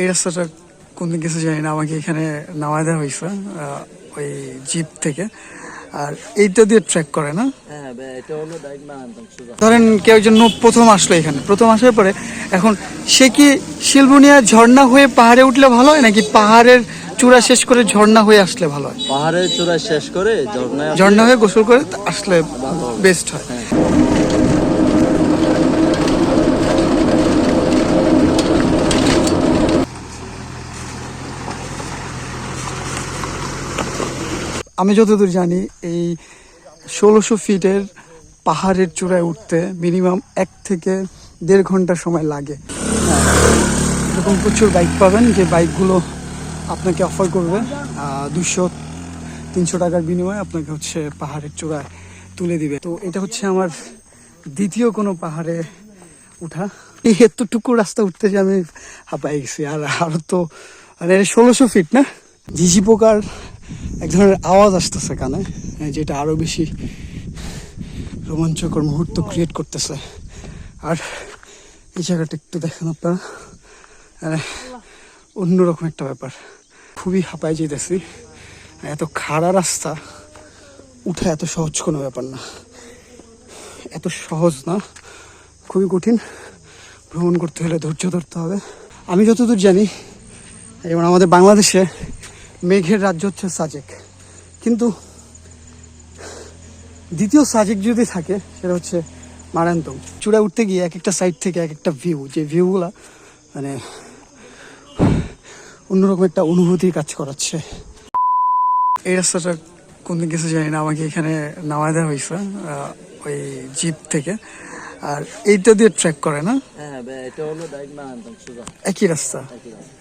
এই রাস্তাটা কোন দিকে গেছে জানি না আমাকে এখানে নামায় দেওয়া হয়েছে ওই জিপ থেকে। আর এইটা দিয়ে ট্র্যাক করে না? হ্যাঁ সোজা। ধরেন কেউ একজন প্রথম আসলো এখানে প্রথম আসার পরে এখন সে কি শিলবুনিয়া ঝর্ণা হয়ে পাহাড়ে উঠলে ভালো হয় নাকি পাহাড়ের চূড়া শেষ করে ঝর্ণা হয়ে আসলে ভালো হয়? পাহাড়ের চূড়া শেষ করে ঝর্ণায় ঝর্ণা হয়ে গোসল করে আসলে বেস্ট হয়। আমি যতদূর জানি, এই ষোলোশো ফিটের পাহাড়ের চূড়ায় উঠতে মিনিমাম এক থেকে দেড় ঘণ্টা সময় লাগে। এরকম প্রচুর বাইক পাবেন, যে বাইকগুলো আপনাকে অফার করবে দুশো তিনশো টাকার বিনিময়ে আপনাকে হচ্ছে পাহাড়ের চূড়ায় তুলে দিবে। তো এটা হচ্ছে আমার দ্বিতীয় কোনো পাহাড়ে উঠা। এই এতটুকু রাস্তা উঠতে যে আমি হাঁপাই গেছি, আর আরও তো মানে ষোলোশো ফিট না? ঝিঝি পোকার এক ধরনের আওয়াজ আসতেছে কানে যেটা আরও বেশি রোমাঞ্চকর মুহূর্ত ক্রিয়েট করতেছে। আর এই জায়গাটা একটু দেখেন আপনারা অন্যরকম একটা ব্যাপার। খুবই হাঁপায় যেতেছি, এত খাড়া রাস্তা, উঠা এত সহজ কোনো ব্যাপার না। এত সহজ না, খুবই কঠিন। ভ্রমণ করতে হলে ধৈর্য ধরতে হবে। আমি যতদূর জানি যেমন আমাদের বাংলাদেশে মেঘের রাজ্য হচ্ছে সাজেক। কিন্তু দ্বিতীয় সাজেক যদি থাকে, সেটা হচ্ছে মারান্তম চূড়ায় উঠতে গিয়ে এক একটা সাইড থেকে এক একটা ভিউ যে ভিউগুলা মানে অন্যরকম একটা অনুভূতি কাজ করাচ্ছে। এই রাস্তাটা কোন দিকে গেছে জানি না, আমাকে এখানে নামায় দেওয়া হয়েছে ওই জিপ থেকে। আর এইটা দিয়ে ট্র্যাক করে না? হ্যাঁ একই রাস্তা।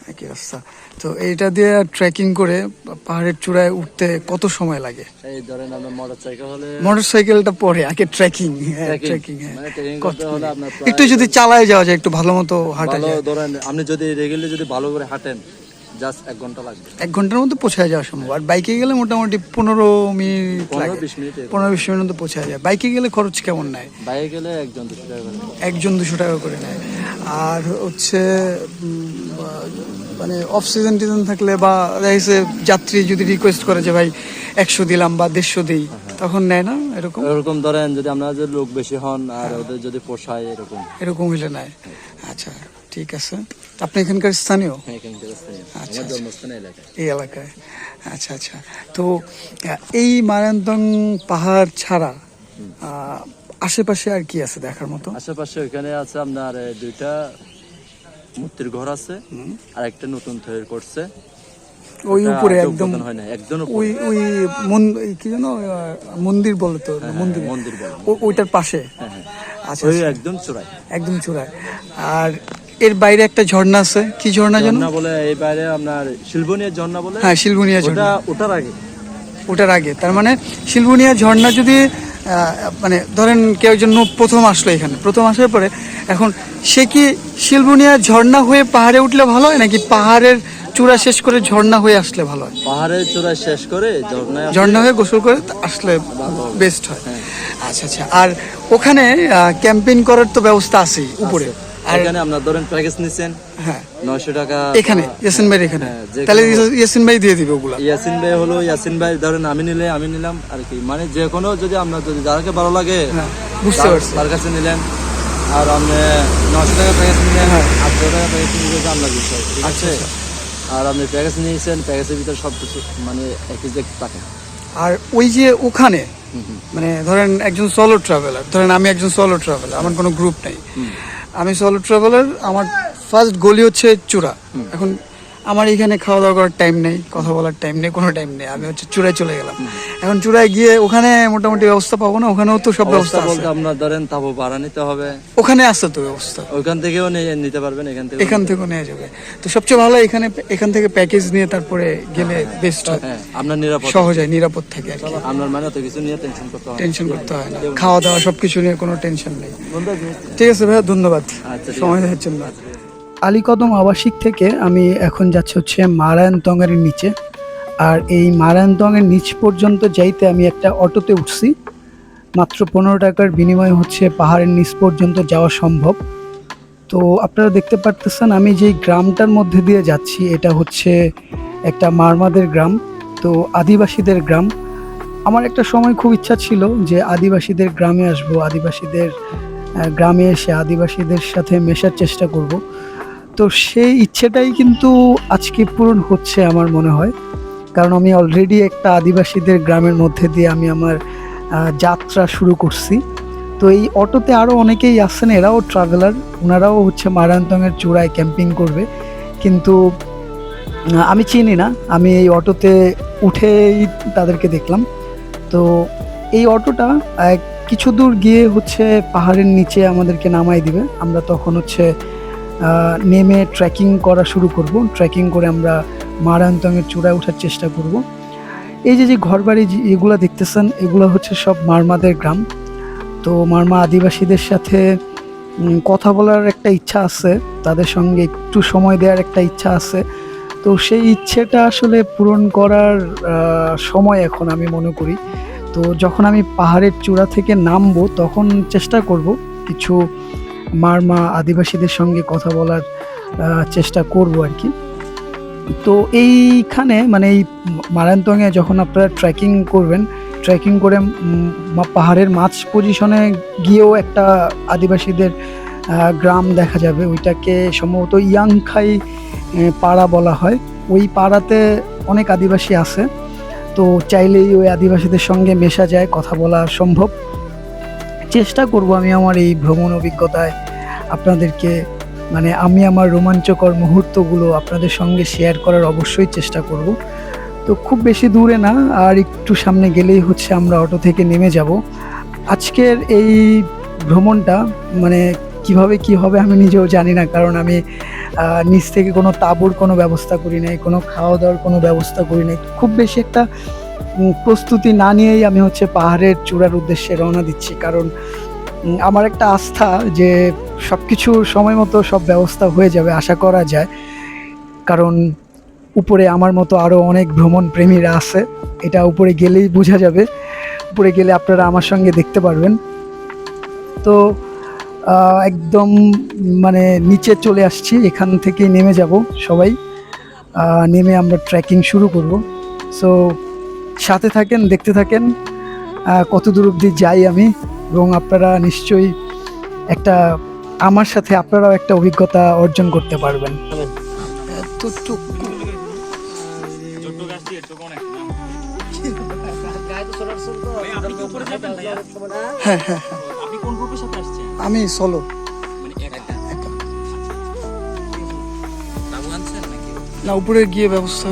একই রাস্তা। তো এইটা দিয়ে ট্রেকিং করে পাহাড়ের চূড়ায় উঠতে কত সময় লাগে? মোটর সাইকেলটা পরে আগে ট্রেকিং হ্যাঁ ট্রেকিং হ্যাঁ। মানে প্রায়- একটু যদি চালায় যাওয়া যায় একটু ভালো মতো হাঁটা ধরেন আপনি যদি রেগুলার যদি ভালো করে হাঁটেন জাস্ট এক ঘণ্টা লাগবে। এক ঘণ্টার মধ্যে পৌঁছায় যাওয়া সম্ভব। আর বাইকে গেলে মোটামুটি পনেরো মিনিট লাগে। পনেরো বিশ মিনিট মধ্যে পৌঁছায় যায়। বাইকে গেলে খরচ কেমন নেয়? বাইরে গেলে একজন দুশো টাকা একজন দুশো টাকা করে নেয়। আর হচ্ছে মানে অফ সিজন টিজন থাকলে বা দেখা যাত্রী যদি রিকোয়েস্ট করে যে ভাই একশো দিলাম বা দেড়শো দিই তখন নেয় না? এরকম? এরকম ধরেন যদি আপনাদের লোক বেশি হন আর ওদের যদি পোষায় এরকম। এরকম হইলে নেয়। আচ্ছা। ঠিক আছে। আপনি এখানকার স্থানীয়? হ্যাঁ। আচ্ছা, জন্মস্থান এই এলাকায়। আচ্ছা আচ্ছা। তো এই মারান্তং পাহাড় ছাড়া আশেপাশে আর কি আছে দেখার মতো? আশেপাশে ওইখানে আছে আপনার দুইটা মূর্তির ঘর আছে আর একটা নতুন তৈরি করছে। ওই উপরে একদম উদ্বোধন হয় না একদম ওই ওই কি যেন মন্দির বলে তো মন্দির। হ্যাঁ, মন্দির ওইটার পাশে? হ্যাঁ, হ্যাঁ। আচ্ছা ওই আচ্ছা, একদম চূড়ায়। একদম চূড়ায়। আর এর বাইরে একটা ঝর্ণা আছে। কি ঝর্ণা যেন? ঝর্ণা বলে এই বাইরে আপনার শিলবনিয়া ঝর্ণা বলে। হ্যাঁ শিলবুনিয়া ঝর্ণা। ওটার আগে। ওটার আগে। তার মানে শিলবুনিয়া ঝর্ণা যদি মানে ধরেন কেউ নতুন প্রথম আসলো এখানে প্রথম আসার পরে এখন সে কি শিলবুনিয়া ঝর্ণা হয়ে পাহাড়ে উঠলে ভালো হয় নাকি পাহাড়ের চূড়া শেষ করে ঝর্ণা হয়ে আসলে ভালো হয়? পাহাড়ের চূড়া শেষ করে ঝর্ণা হয়ে গোসল করে আসলে বেস্ট হয়। আচ্ছা আচ্ছা। আর ওখানে ক্যাম্পেইন করার তো ব্যবস্থা আছে উপরে। আর এখানে আপনার ধরেন প্যাকেজ নিছেন হ্যাঁ। নয়শো টাকা এখানে ইয়াসিন ভাই এখানে। হ্যাঁ, তাহলে ইয়াসিন ভাই দিয়ে দিবে ওগুলা। ইয়াসিন ভাই হলো ইয়াসিন ভাই ধরেন আমি নিলে আমি নিলাম আর কি। মানে যে কোনো যদি আপনার যদি যারাকে ভালো লাগে হ্যাঁ, বুঝতে পারছি। তার কাছে নিলেন। আর আপনি নশো টাকা প্যাকেজ নিলেন আটশো টাকা প্যাকেজ নিলে আপনার বিষয় ঠিক হ্যাঁ। আচ্ছা, আছে? আর আপনি প্যাকেজ নিয়েছেন প্যাকেজের ভিতরে সব কিছু মানে একই থাকে। আর ওই যে ওখানে মানে ধরেন একজন সলো ট্রাভেলার ধরেন আমি একজন সলো ট্রাভেলার আমার কোনো গ্রুপ নেই। আমি সলো ট্রাভেলার আমার ফার্স্ট গলি হচ্ছে চূড়া। এখন আমার এখানে খাওয়া দাওয়া করার টাইম নেই কথা বলার টাইম নেই কোনো টাইম নেই। আমি হচ্ছে চূড়ায় চলে গেলাম। এখন চূড়ায় গিয়ে ওখানে মোটামুটি ব্যবস্থা পাবো না ওখানেও তো সব ব্যবস্থা আছে। বলতে আপনার ধরেন তাবো ভাড়া নিতে হবে। ওখানে আছে তো ব্যবস্থা। ওখান থেকেও নিয়ে নিতে পারবেন এখান থেকে এখান থেকেও নেওয়া যাবে। তো সবচেয়ে ভালো এখানে এখান থেকে প্যাকেজ নিয়ে তারপরে গেলে বেস্ট হয় হ্যাঁ। আপনার নিরাপদ সহজ হয় নিরাপদ থাকে আর কি। আপনার মানে অত কিছু নিয়ে টেনশন করতে না। টেনশন করতে হয় না। খাওয়া দাওয়া সবকিছু নিয়ে কোনো টেনশন নেই। ঠিক আছে ভাইয়া ধন্যবাদ। আচ্ছা, সময় দেওয়ার জন্য। আলীকদম আবাসিক থেকে আমি এখন যাচ্ছি হচ্ছে মারায়ণতঙের নিচে। আর এই মারায়ণতঙের নিচ পর্যন্ত যাইতে আমি একটা অটোতে উঠছি। মাত্র পনেরো টাকার বিনিময়ে হচ্ছে পাহাড়ের নিচ পর্যন্ত যাওয়া সম্ভব। তো আপনারা দেখতে পারতেছেন, আমি যেই গ্রামটার মধ্যে দিয়ে যাচ্ছি, এটা হচ্ছে একটা মারমাদের গ্রাম, তো আদিবাসীদের গ্রাম। আমার একটা সময় খুব ইচ্ছা ছিল যে আদিবাসীদের গ্রামে আসব, আদিবাসীদের গ্রামে এসে আদিবাসীদের সাথে মেশার চেষ্টা করব। তো সেই ইচ্ছেটাই কিন্তু আজকে পূরণ হচ্ছে আমার মনে হয়। কারণ আমি অলরেডি একটা আদিবাসীদের গ্রামের মধ্যে দিয়ে আমি আমার যাত্রা শুরু করছি। তো এই অটোতে আরও অনেকেই আসছেন এরাও ট্রাভেলার ওনারাও হচ্ছে মারান্তংয়ের চূড়ায় ক্যাম্পিং করবে। কিন্তু আমি চিনি না, আমি এই অটোতে উঠেই তাদেরকে দেখলাম। তো এই অটোটা কিছু দূর গিয়ে হচ্ছে পাহাড়ের নিচে আমাদেরকে নামাই দিবে। আমরা তখন হচ্ছে নেমে ট্রেকিং করা শুরু করব। ট্রেকিং করে আমরা মারান্তংয়ের চূড়ায় ওঠার চেষ্টা করব। এই যে যে ঘরবাড়ি এগুলো দেখতেছেন, এগুলো হচ্ছে সব মারমাদের গ্রাম। তো মারমা আদিবাসীদের সাথে কথা বলার একটা ইচ্ছা আছে, তাদের সঙ্গে একটু সময় দেওয়ার একটা ইচ্ছা আছে। তো সেই ইচ্ছেটা আসলে পূরণ করার সময় এখন আমি মনে করি। তো যখন আমি পাহাড়ের চূড়া থেকে নামবো, তখন চেষ্টা করব কিছু মারমা আদিবাসীদের সঙ্গে কথা বলার চেষ্টা করব আর কি। তো এইখানে মানে এই মারান্তংয়ে যখন আপনারা ট্রেকিং করবেন ট্রেকিং করে পাহাড়ের মাঝ পজিশনে গিয়েও একটা আদিবাসীদের গ্রাম দেখা যাবে। ওইটাকে সম্ভবত ইয়াংখাই পাড়া বলা হয়। ওই পাড়াতে অনেক আদিবাসী আছে। তো চাইলেই ওই আদিবাসীদের সঙ্গে মেশা যায়, কথা বলা সম্ভব। চেষ্টা করব আমি আমার এই ভ্রমণ অভিজ্ঞতায় আপনাদেরকে মানে আমি আমার রোমাঞ্চকর মুহূর্তগুলো আপনাদের সঙ্গে শেয়ার করার অবশ্যই চেষ্টা করব। তো খুব বেশি দূরে না, আর একটু সামনে গেলেই হচ্ছে আমরা অটো থেকে নেমে যাব। আজকের এই ভ্রমণটা মানে কীভাবে কি হবে আমি নিজেও জানি না, কারণ আমি নিচ থেকে কোনো তাঁবুর কোনো ব্যবস্থা করি নাই, কোনো খাওয়া দাওয়ার কোনো ব্যবস্থা করি নাই। খুব বেশি একটা প্রস্তুতি না নিয়েই আমি হচ্ছে পাহাড়ের চূড়ার উদ্দেশ্যে রওনা দিচ্ছি। কারণ আমার একটা আস্থা যে সব কিছু সময় মতো সব ব্যবস্থা হয়ে যাবে, আশা করা যায়। কারণ, উপরে আমার মতো আরও অনেক ভ্রমণ প্রেমীরা আছে। এটা উপরে গেলেই বোঝা যাবে। উপরে গেলে আপনারা আমার সঙ্গে দেখতে পারবেন। তো একদম মানে নিচে চলে আসছি। এখান থেকে নেমে যাব সবাই। নেমে আমরা ট্রেকিং শুরু করব। সো সাথে থাকেন, দেখতে থাকেন। কত দূর অবধি যাই আমি, এবং আপনারা নিশ্চয়ই একটা আমার সাথে আপনারাও একটা অভিজ্ঞতা অর্জন করতে পারবেন। হ্যাঁ হ্যাঁ হ্যাঁ। আমি সলো না, উপরে গিয়ে ব্যবস্থা।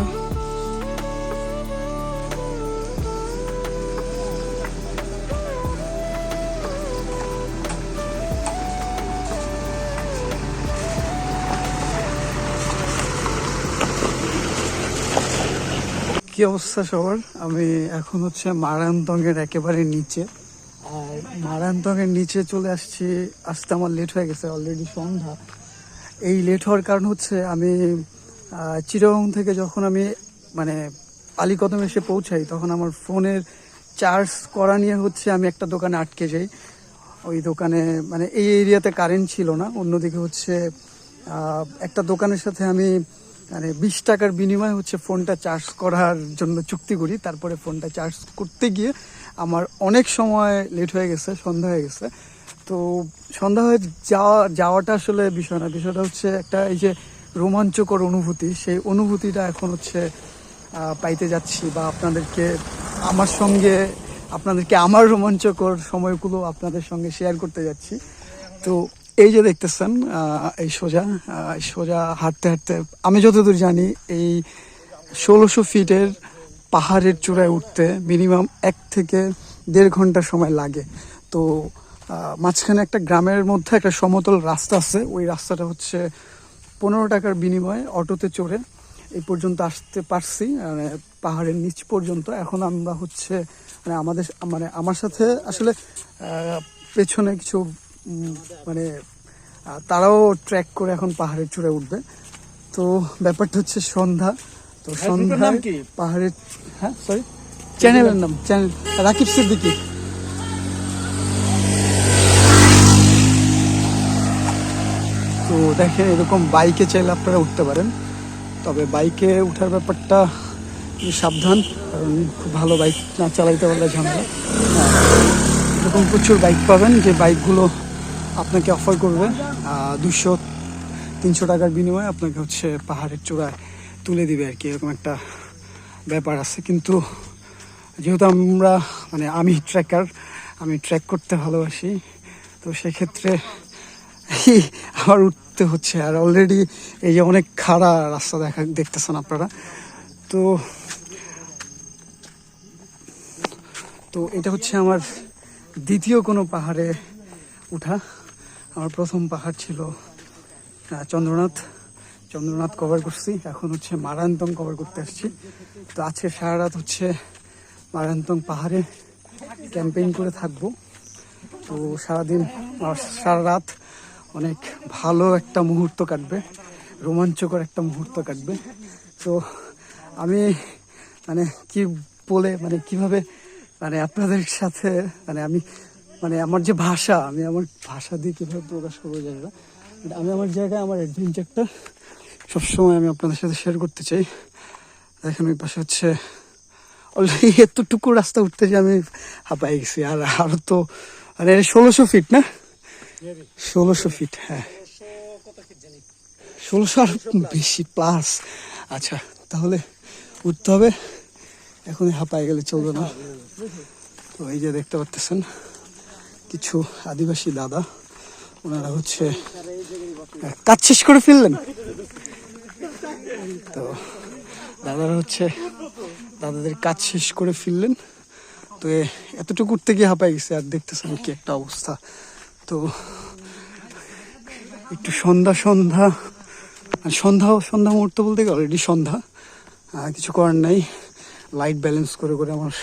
কি অবস্থা সবার? আমি এখন হচ্ছে মারান্তঙ্গের একেবারে নিচে। আর মারান্তঙ্গের নিচে চলে আসছি, আসতে আমার লেট হয়ে গেছে অলরেডি সন্ধ্যা। এই লেট হওয়ার কারণ হচ্ছে আমি চিটাগং থেকে যখন আমি মানে আলিকদম এসে পৌঁছাই, তখন আমার ফোনের চার্জ করা নিয়ে হচ্ছে আমি একটা দোকানে আটকে যাই। ওই দোকানে মানে এই এরিয়াতে কারেন্ট ছিল না। অন্যদিকে হচ্ছে একটা দোকানের সাথে আমি মানে বিশ টাকার বিনিময়ে হচ্ছে ফোনটা চার্জ করার জন্য চুক্তি করি। তারপরে ফোনটা চার্জ করতে গিয়ে আমার অনেক সময় লেট হয়ে গেছে, সন্ধ্যা হয়ে গেছে। তো সন্ধ্যা হয়ে যাওয়া, যাওয়াটা আসলে বিষয় না। বিষয়টা হচ্ছে একটা এই যে রোমাঞ্চকর অনুভূতি। সেই অনুভূতিটা এখন হচ্ছে পাইতে যাচ্ছি বা আপনাদেরকে আমার সঙ্গে, আপনাদেরকে আমার রোমাঞ্চকর সময়গুলো আপনাদের সঙ্গে শেয়ার করতে যাচ্ছি। তো এই যে দেখতেছেন এই সোজা সোজা হাঁটতে হাঁটতে আমি যতদূর জানি এই ষোলোশো ফিটের পাহাড়ের চূড়ায় উঠতে মিনিমাম এক থেকে দেড় ঘণ্টা সময় লাগে। তো মাঝখানে একটা গ্রামের মধ্যে একটা সমতল রাস্তা আছে, ওই রাস্তাটা হচ্ছে পনেরো টাকার বিনিময়ে অটোতে চড়ে এই পর্যন্ত আসতে পারছি মানে পাহাড়ের নিচ পর্যন্ত। এখন আমরা হচ্ছে মানে আমাদের মানে আমার সাথে আসলে পেছনে কিছু মানে তারাও ট্র্যাক করে এখন পাহাড়ের চূড়ে উঠবে। তো ব্যাপারটা হচ্ছে সন্ধ্যা। তো সন্ধ্যা পাহাড়ের হ্যাঁ সরি চ্যানেলের নাম চ্যানেল রাকিব সিদ্দিকী। তো দেখেন এরকম বাইকে চাইলে আপনারা উঠতে পারেন। তবে বাইকে উঠার ব্যাপারটা সাবধান কারণ খুব ভালো বাইক না চালাইতে পারলে ঝামেলা। হ্যাঁ, এরকম প্রচুর বাইক পাবেন যে বাইকগুলো আপনাকে অফার করবে দুশো, তিনশো টাকার বিনিময়ে আপনাকে হচ্ছে পাহাড়ের চূড়ায় তুলে দিবে আর কি, এরকম একটা ব্যাপার আছে। কিন্তু যেহেতু আমরা মানে আমি ট্রেকার আমি ট্রেক করতে ভালোবাসি, তো সেক্ষেত্রে আমার উঠতে হচ্ছে। আর অলরেডি এই যে অনেক খাড়া রাস্তা দেখা, দেখতেছেন আপনারা। তো তো এটা হচ্ছে আমার দ্বিতীয় কোনো পাহাড়ে উঠা। আমার প্রথম পাহাড় ছিল চন্দ্রনাথ। চন্দ্রনাথ কভার করছি। এখন হচ্ছে মারান্তং কভার করতে আসছি। তো আজকে সারা রাত হচ্ছে মারান্তং পাহাড়ে ক্যাম্পেইন করে থাকব। তো সারাদিন সারা রাত অনেক ভালো একটা মুহূর্ত কাটবে, রোমাঞ্চকর একটা মুহূর্ত কাটবে। তো আমি মানে কি বলে মানে কীভাবে মানে আপনাদের সাথে মানে আমি মানে আমার যে ভাষা, আমি আমার ভাষা দিয়ে কীভাবে প্রকাশ করব জানি না আমি আমার জায়গায় আমার অ্যাডভেঞ্চারটা সবসময় আমি আপনাদের সাথে শেয়ার করতে চাই। দেখেন ওই পাশে হচ্ছে অলরেডি এতটুকু রাস্তা উঠতে যে আমি হাঁপাই গেছি, আর আরও তো মানে ষোলোশো ফিট না? ষোলোশো ফিট হ্যাঁ। ষোলোশো আর বেশি প্লাস আচ্ছা তাহলে উঠতে হবে। এখন হাঁপাই গেলে চলবে না। তো এই যে দেখতে পাচ্তেছেন কিছু আদিবাসী দাদা ওনারা হচ্ছে আহ, কাজ শেষ করে ফেললেন। তো দাদারা হচ্ছে দাদাদের কাজ শেষ করে ফিরলেন তো এতটুকু উঠতে গিয়ে হাঁপাই গেছে আর দেখতেছেন কি একটা অবস্থা। তো একটু সন্ধ্যা সন্ধ্যা আর সন্ধ্যা সন্ধ্যা মুহূর্ত বলতে গেলে অলরেডি সন্ধ্যা। কিছু করার নাই। লাইট ব্যালেন্স করে করে আমার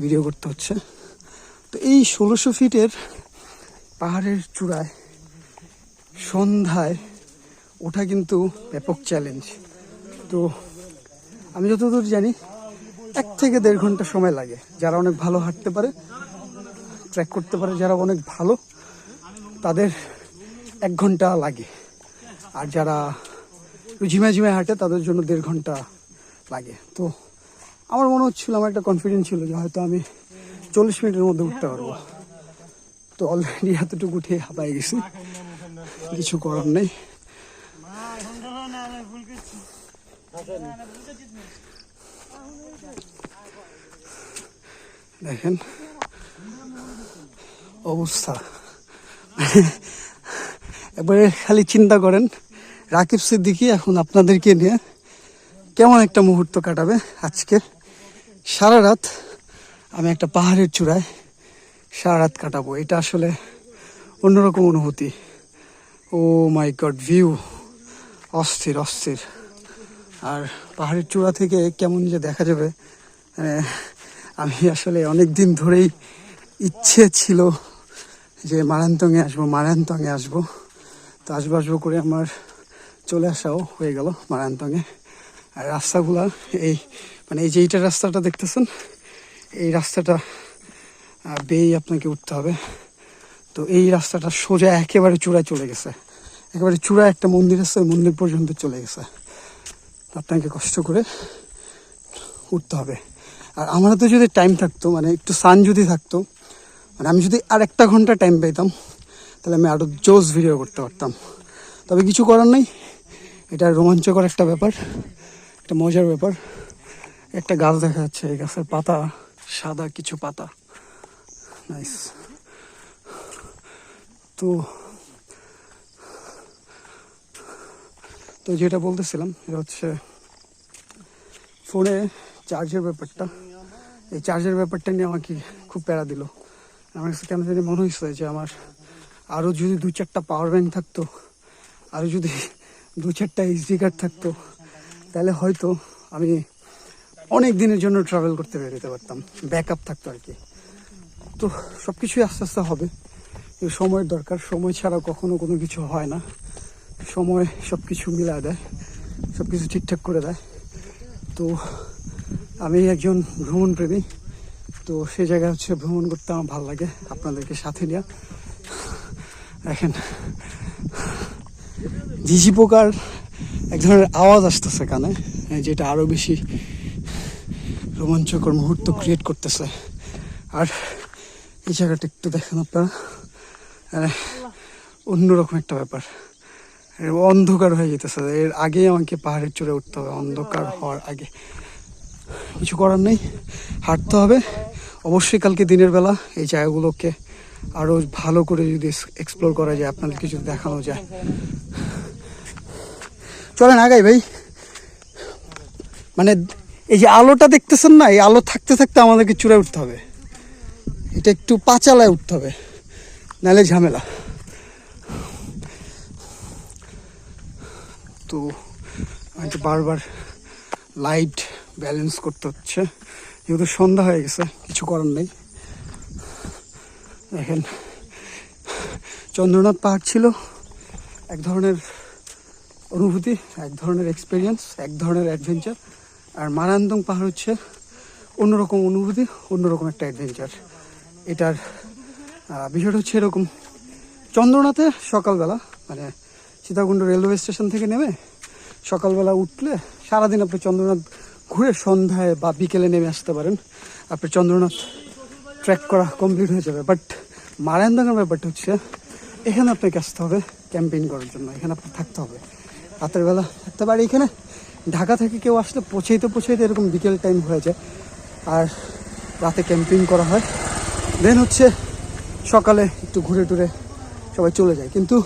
ভিডিও করতে হচ্ছে। তো এই ষোলোশো ফিটের পাহাড়ের চূড়ায় সন্ধ্যায় ওঠা কিন্তু ব্যাপক চ্যালেঞ্জ তো আমি যতদূর জানি, এক থেকে দেড় ঘণ্টা সময় লাগে। যারা অনেক ভালো হাঁটতে পারে ট্র্যাক করতে পারে, যারা অনেক ভালো, তাদের এক ঘণ্টা লাগে। আর যারা ঝিমে ঝিমে হাঁটে, তাদের জন্য দেড় ঘণ্টা লাগে। তো আমার মনে হচ্ছিল, আমার একটা কনফিডেন্স ছিল যে হয়তো আমি চল্লিশ মিনিটের মধ্যে উঠতে পারব। তো অলরেডি এতটুকু উঠে হাঁপাই গেছি। কিছু করার নেই। দেখেন অবস্থা। এবারে খালি চিন্তা করেন, রাকিব সিদ্দিকি এখন আপনাদেরকে নিয়ে কেমন একটা মুহূর্ত কাটাবে আজকে? সারা রাত আমি একটা পাহাড়ের চূড়ায় সারা রাত কাটাবো। এটা আসলে অন্যরকম অনুভূতি। Oh my god, view. অস্থির অস্থির। আর পাহাড়ের চূড়া থেকে কেমন যে দেখা যাবে মানে আমি আসলে অনেক দিন ধরেই ইচ্ছে ছিল যে মারান্তঙে আসব মারান্তঙে আসব। তো আসব আসব করে আমার চলে আসাও হয়ে গেল মারান্তঙে আর রাস্তাগুলা, এই মানে এই যে এইটা রাস্তাটা দেখতেছেন এই রাস্তাটা বেয়েই আপনাকে উঠতে হবে। তো এই রাস্তাটা সোজা একেবারে চূড়ায় চলে গেছে। একেবারে চূড়ায় একটা মন্দির আছে, ওই মন্দির পর্যন্ত চলে গেছে। আপনাকে কষ্ট করে উঠতে হবে। আর আমার তো যদি টাইম থাকতো মানে একটু সান যদি থাকতো মানে আমি যদি আর একটা ঘণ্টা টাইম পেতাম তাহলে আমি আরও জোস ভিডিও করতে পারতাম। তবে কিছু করার নাই। এটা রোমাঞ্চকর একটা ব্যাপার, একটা মজার ব্যাপার। একটা গাছ দেখা যাচ্ছে, এই গাছের পাতা। সাদা কিছু পাতা। নাইস তো তো যেটা বলতেছিলাম, এটা হচ্ছে ফোনে চার্জের ব্যাপারটা। এই চার্জের ব্যাপারটা নিয়ে আমাকে খুব প্যারা দিল। আমার কাছে কেন জানি মনে হয়েছে যে আমার আরও যদি দু চারটা পাওয়ার ব্যাংক থাকতো আরও যদি দু চারটা এইচডি কার্ড থাকতো, তাহলে হয়তো আমি অনেক দিনের জন্য ট্রাভেল করতে বেরোতে পারতাম। ব্যাক আপ থাকতো আর কি। তো সব কিছুই আস্তে আস্তে হবে। সময়ের দরকার। সময় ছাড়া কখনো কোনো কিছু হয় না। সময় সব কিছু মিলা দেয়। সব কিছু ঠিকঠাক করে দেয়। তো আমি একজন ভ্রমণ প্রেমী তো সে জায়গায় হচ্ছে ভ্রমণ করতে আমার ভালো লাগে। আপনাদেরকে সাথে নিয়ে। দেখেন। ঝিঝি পোকার এক ধরনের আওয়াজ আসতেছে কানে। যেটা আরও বেশি রোমাঞ্চকর মুহূর্ত ক্রিয়েট করতেছে। আর এই জায়গাটা একটু দেখেন আপনারা। অন্যরকম একটা ব্যাপার। অন্ধকার হয়ে যেতেছে। এর আগে আমাকে পাহাড়ের চড়ে উঠতে হবে। অন্ধকার হওয়ার আগে। কিছু করার নেই। হাঁটতে হবে। অবশ্যই কালকে দিনের বেলা এই জায়গাগুলোকে আরও ভালো করে যদি এক্সপ্লোর করা যায়, আপনাদেরকে যদি দেখানো যায়। চলেন আগাই ভাই। মানে এই যে আলোটা দেখতেছেন না, এই আলো থাকতে থাকতে আমাদেরকে চূড়ায় উঠতে হবে। এটা একটু পাঁচালায় উঠতে হবে, নাহলে ঝামেলা। তো আমাকে বারবার লাইট ব্যালেন্স করতে হচ্ছে, যেহেতু সন্ধ্যা হয়ে গেছে, কিছু করার নেই। দেখেন, চন্দ্রনাথ পাহাড় ছিল, এক ধরনের অনুভূতি, এক ধরনের এক্সপিরিয়েন্স এক ধরনের অ্যাডভেঞ্চার আর মারান্দং পাহাড় হচ্ছে অন্যরকম অনুভূতি, অন্যরকম একটা অ্যাডভেঞ্চার এটার বিষয়টা হচ্ছে এরকম। চন্দ্রনাথে সকালবেলা মানে সীতাকুণ্ড রেলওয়ে স্টেশন থেকে নেমে সকালবেলা উঠলে সারাদিন আপনি চন্দ্রনাথ ঘুরে সন্ধ্যায় বা বিকেলে নেমে আসতে পারেন। আপনার চন্দ্রনাথ ট্র্যাক করা কমপ্লিট হয়ে যাবে। বাট মারায়নদাঙ্গার ব্যাপারটা হচ্ছে, এখানে আপনাকে আসতে হবে ক্যাম্পেইন করার জন্য। এখানে আপনার থাকতে হবে। রাতের বেলা থাকতে পারে এখানে ঢাকা থেকে কেউ আসলে পৌঁছাইতে পৌঁছাইতে এরকম বিকেল টাইম হয়ে যায়। আর রাতে ক্যাম্পিং করা হয়। দেন হচ্ছে সকালে একটু ঘুরে টুরে সবাই চলে যায়। কিন্তু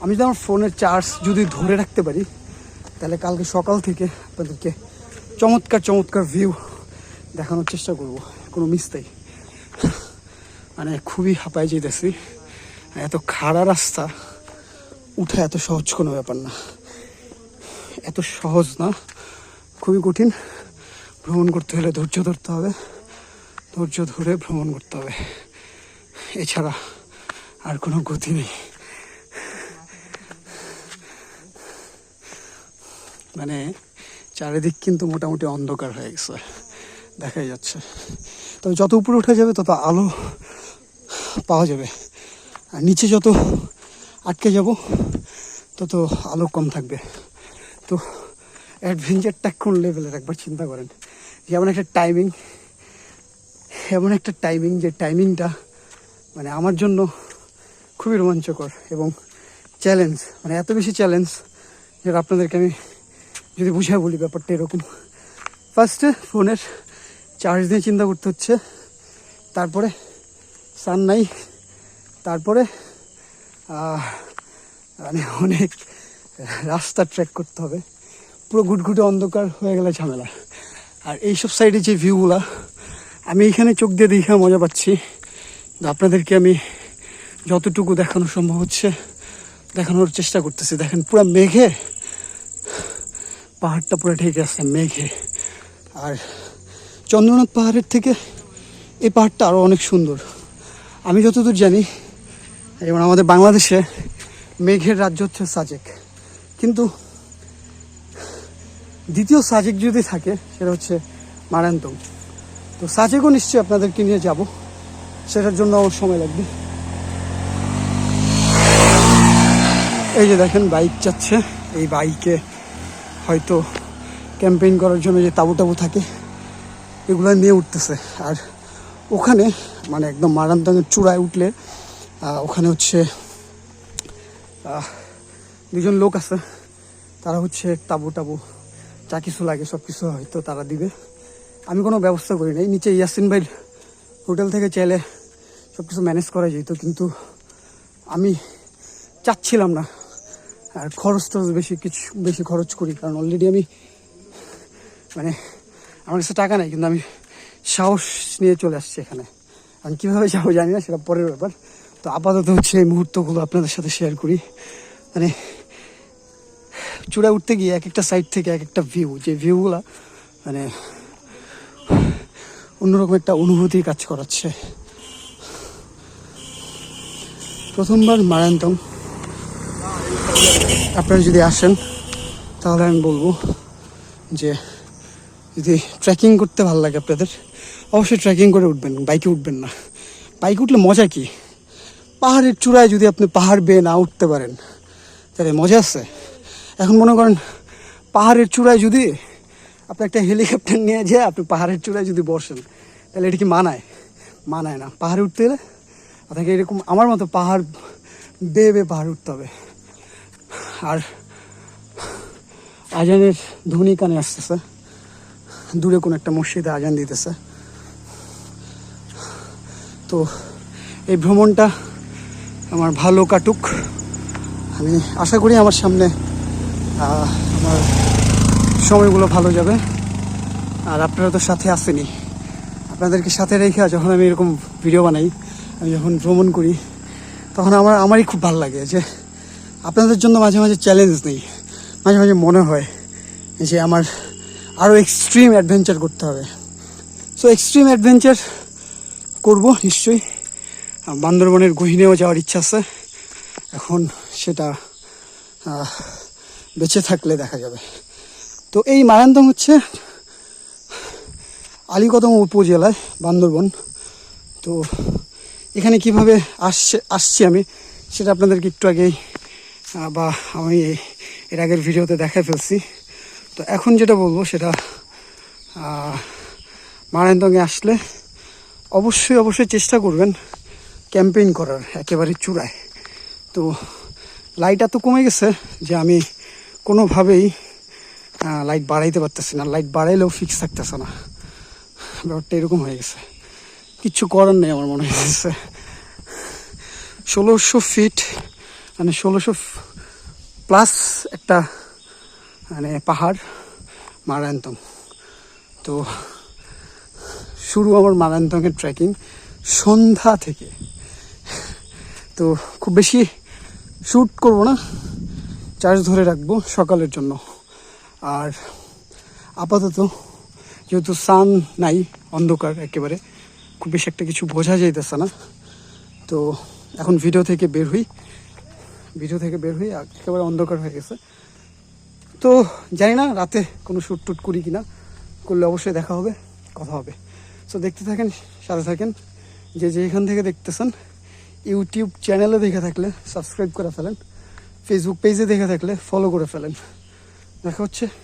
আমি যদি আমার ফোনের চার্জ যদি ধরে রাখতে পারি, তাহলে কালকে সকাল থেকে আপনাদেরকে চমৎকার চমৎকার ভিউ দেখানোর চেষ্টা করব। কোনো মিসতেই মানে খুবই হাঁপায় যেতেছি এত খাড়া রাস্তা, উঠা এত সহজ কোনো ব্যাপার না। এত সহজ না। খুবই কঠিন। ভ্রমণ করতে হলে ধৈর্য ধরতে হবে। ধৈর্য ধরে ভ্রমণ করতে হবে। এছাড়া আর কোনো গতি নেই। মানে চারিদিক কিন্তু মোটামুটি অন্ধকার হয়ে গেছে। দেখাই যাচ্ছে। তবে যত উপরে উঠে যাবে, তত আলো পাওয়া যাবে। আর নিচে যত আটকে যাব, তত আলো কম থাকবে। তো অ্যাডভেঞ্চারটা কোন লেভেলের একবার চিন্তা করেন। যেমন একটা টাইমিং এমন একটা টাইমিং যে টাইমিংটা মানে আমার জন্য খুবই রোমাঞ্চকর এবং চ্যালেঞ্জ মানে এত বেশি চ্যালেঞ্জ যেটা আপনাদেরকে আমি যদি বুঝাই বলি ব্যাপারটা এরকম। ফার্স্টে ফোনের চার্জ দিয়ে চিন্তা করতে হচ্ছে, তারপরে সান নাই তারপরে মানে অনেক রাস্তা ট্র্যাক করতে হবে। পুরো ঘুটঘুটে অন্ধকার হয়ে গেলে ঝামেলা। আর এইসব সাইডে যে ভিউগুলা আমি এখানে চোখ দিয়ে দেখে মজা পাচ্ছি। কিন্তু আপনাদেরকে আমি যতটুকু দেখানো সম্ভব হচ্ছে, দেখানোর চেষ্টা করতেছি। দেখেন, পুরো মেঘে, পাহাড়টা পুরো ঢেকে আসছে মেঘে। আর চন্দ্রনাথ পাহাড়ের থেকে এই পাহাড়টা আরও অনেক সুন্দর। আমি যতদূর জানি, যেমন আমাদের বাংলাদেশে মেঘের রাজ্য হচ্ছে সাজেক। কিন্তু দ্বিতীয় সাজেক যদি থাকে, সেটা হচ্ছে মারান্তং। তো সাজেকও নিশ্চয়ই আপনাদেরকে নিয়ে যাব। সেটার জন্য আমার সময় লাগবে। এই যে দেখেন, বাইক যাচ্ছে। এই বাইকে হয়তো ক্যাম্পেইন করার জন্য যে তাবু টাবু থাকে, এগুলো নিয়ে উঠতেছে। আর ওখানে মানে একদম মারান্তঙ্গের চূড়ায় উঠলে ওখানে হচ্ছে দুজন লোক আছে। তারা হচ্ছে তাবু টাবু, যা কিছু লাগে সব কিছু হয়তো তারা দিবে। আমি কোনো ব্যবস্থা করি নাই। নিচে ইয়াসিন ভাইয়ের হোটেল থেকে চাইলে সব কিছু ম্যানেজ করা যেত, কিন্তু আমি চাচ্ছিলাম না। আর খরচ টরচ বেশি কিছু, বেশি খরচ করি, কারণ অলরেডি আমি মানে আমার কাছে টাকা নাই, কিন্তু আমি সাহস নিয়ে চলে আসছি এখানে। আমি কীভাবে যাব জানি না, সেটা পরের ব্যাপার। তো আপাতত হচ্ছে এই মুহূর্তগুলো আপনাদের সাথে শেয়ার করি। মানে চূড়ায় উঠতে গিয়ে এক একটা সাইড থেকে এক একটা ভিউ যে ভিউগুলো মানে অন্যরকম একটা অনুভূতি কাজ করাচ্ছে। প্রথমবার মারান্তং আপনারা যদি আসেন, তাহলে আমি বলব যে যদি ট্রেকিং করতে ভালো লাগে আপনাদের, অবশ্যই ট্রেকিং করে উঠবেন বাইকে উঠবেন না। বাইকে উঠলে মজা কি? পাহাড়ের চূড়ায় যদি আপনি পাহাড় বেয়ে না উঠতে পারেন, তাহলে মজা আছে? এখন মনে করেন, পাহাড়ের চূড়ায় যদি আপনি একটা হেলিকপ্টার নিয়ে যেয়ে আপনি পাহাড়ের চূড়ায় যদি বসেন, তাহলে এটা কি মানায়? মানায় না। পাহাড়ে উঠতে গেলে আপনাকে এরকম আমার মতো পাহাড়, বেয়ে বেয়ে পাহাড়ে উঠতে হবে। আর আজানের ধ্বনি কানে আসতেছে। দূরে কোনো একটা মসজিদে আজান দিতেছে। তো এই ভ্রমণটা আমার ভালো কাটুক। আমি আশা করি আমার সামনে আমার সময়গুলো ভালো যাবে। আর আপনারা তো সাথে আসেনি আপনাদেরকে সাথে রেখে যখন আমি এরকম ভিডিও বানাই, আমি যখন ভ্রমণ করি, তখন আমার, আমারই খুব ভালো লাগে যে আপনাদের জন্য মাঝে মাঝে চ্যালেঞ্জ নেই। মাঝে মাঝে মনে হয় যে আমার আরও এক্সট্রিম অ্যাডভেঞ্চার করতে হবে। সো এক্সট্রিম অ্যাডভেঞ্চার করব নিশ্চয়ই। বান্দরবনের গহিনেও যাওয়ার ইচ্ছা আছে। এখন সেটা বেঁচে থাকলে দেখা যাবে। তো এই মায়ান্তং হচ্ছে আলীকদম উপজেলায় বান্দরবন। তো এখানে কীভাবে আসছে, আসছি আমি সেটা আপনাদেরকে একটু আগেই বা আমি এর আগের ভিডিওতে দেখায় ফেলছি। তো এখন যেটা বলব সেটা মারায়ন্তঙ্গে আসলে অবশ্যই অবশ্যই চেষ্টা করবেন ক্যাম্পেইন করার একেবারে চূড়ায়। তো লাইট এত কমে গেছে যে আমি কোনোভাবেই লাইট বাড়াইতে পারতেছি না। লাইট বাড়াইলেও ফিক্স থাকতেছে না। ব্যাপারটা এরকম হয়ে গেছে। কিচ্ছু করার নেই আমার মনে হয়েছে ষোলোশো ফিট মানে ষোলোশো প্লাস একটা মানে পাহাড় মারায়ন্তং তো শুরু আমার মারায়ন্তংয়ের ট্রেকিং সন্ধ্যা থেকে। তো খুব বেশি শ্যুট করব না। চার্জ ধরে রাখব সকালের জন্য। আর আপাতত যেহেতু সান নাই, অন্ধকার একেবারে, খুব বেশি একটা কিছু বোঝা যাইতেছে না। তো এখন ভিডিও থেকে বের হই। ভিডিও থেকে বের হই একেবারে অন্ধকার হয়ে গেছে। তো জানি না, রাতে কোনো শ্যুট টুট করি কি না করলে অবশ্যই দেখা হবে, কথা হবে। সো দেখতে থাকেন, সাথে থাকেন, যে যেখান থেকে দেখতেছেন, ইউটিউব চ্যানেলে দেখে থাকলে সাবস্ক্রাইব করে ফেলেন। ফেসবুক পেজে দেখে থাকলে ফলো করে ফেলেন। দেখা হচ্ছে।